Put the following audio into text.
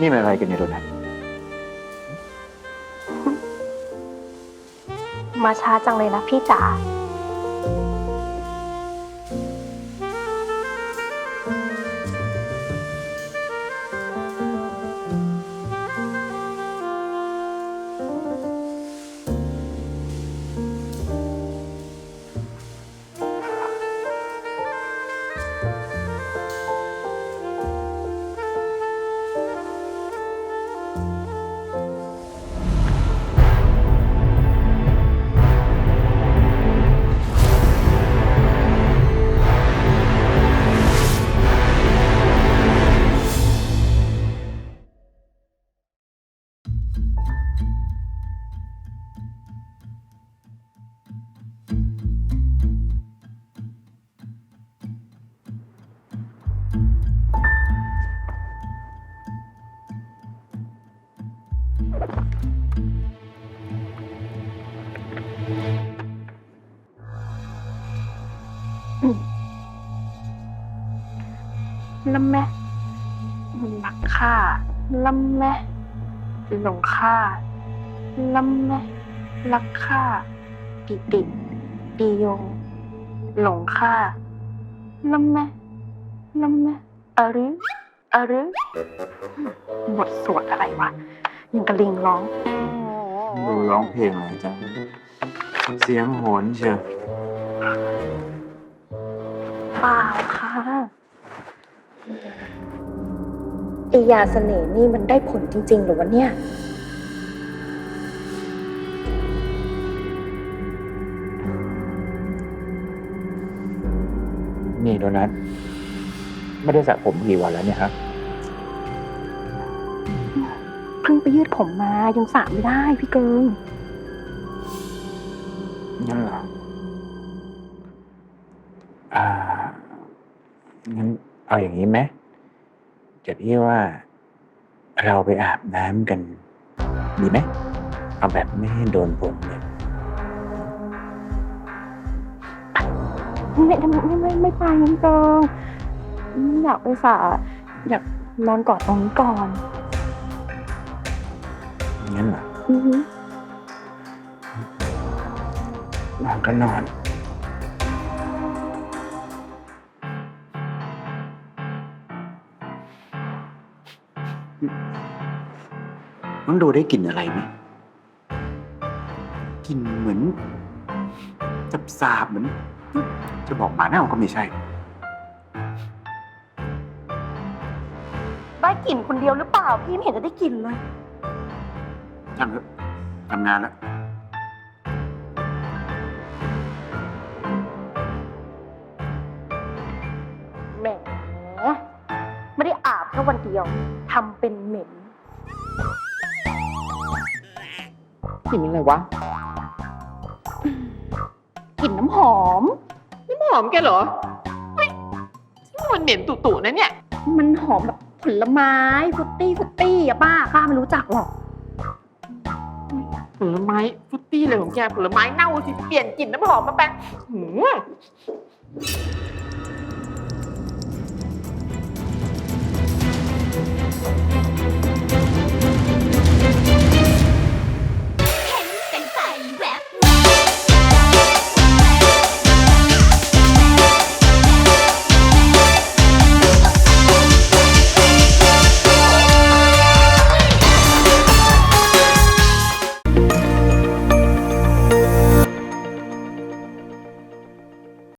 นี่มันอะไรกันเนี่ยโดนัทมาช้าจังเลยนะพี่จ๋า ละแม่มันรักข้าละแม่หลงข้าละแม่รักข้าปิติปิโยง หลงข้าละแม่ละแม่อะรึอะรึบทสวดอะไรวะ ยังกระลิงร้อง ดูร้องเพลงอะไรจ๊ะเสียงโหนเชียวเปล่าค่ะไอยาเสน่ห์นี่มันได้ผลจริง ๆ หรือวะเนี่ย นี่โดนัทไม่ได้สระผมกี่วันแล้วเนี่ยครับ พิ่งไปยืดผมมายังสระไม่ได้พี่เกิงงั้นเหรออ่างั้นเอาอย่างนี้ไหมเดี๋ยวพี่ว่า เราไปอาบน้ำกัน ดีไหมเอาแบบไม่ให้โดนผมเลยไม่ไม่ไม่ไม่ไม่ไปงั้นเกิงไม่อยากไปสระอยากนอนกอดตรงนี้ก่อน งั้นเหรออือหือนอนก็นอน น้องดูได้กลิ่นอะไรไหมกลิ่นเหมือนจับสาบๆเหมือน จะบอกหมาเน่าก็ไม่ใช่ ได้กลิ่นคนเดียวหรือเปล่า พี่ไม่เห็นจะได้กลิ่นเลย ช่างเถอะทำงานแล้ว แหมไม่ได้อาบแค่วันเดียวทำเป็นเหม็นกลิ่นอะไรวะกลิ่นน้ำหอมน้ำหอมแกเหรอเฮ้ยมันเหม็นตุ่ๆนะเนี่ย มันหอมแบบผลไม้ฟรุตตี้ฟรุตตี้อะป้าข้าไม่รู้จักหรอก ผลไม้ฟรุตตี้เลยของแกผลไม้เน่าสิเปลี่ยนกลิ่นน้ำหอมมาแป็นหืม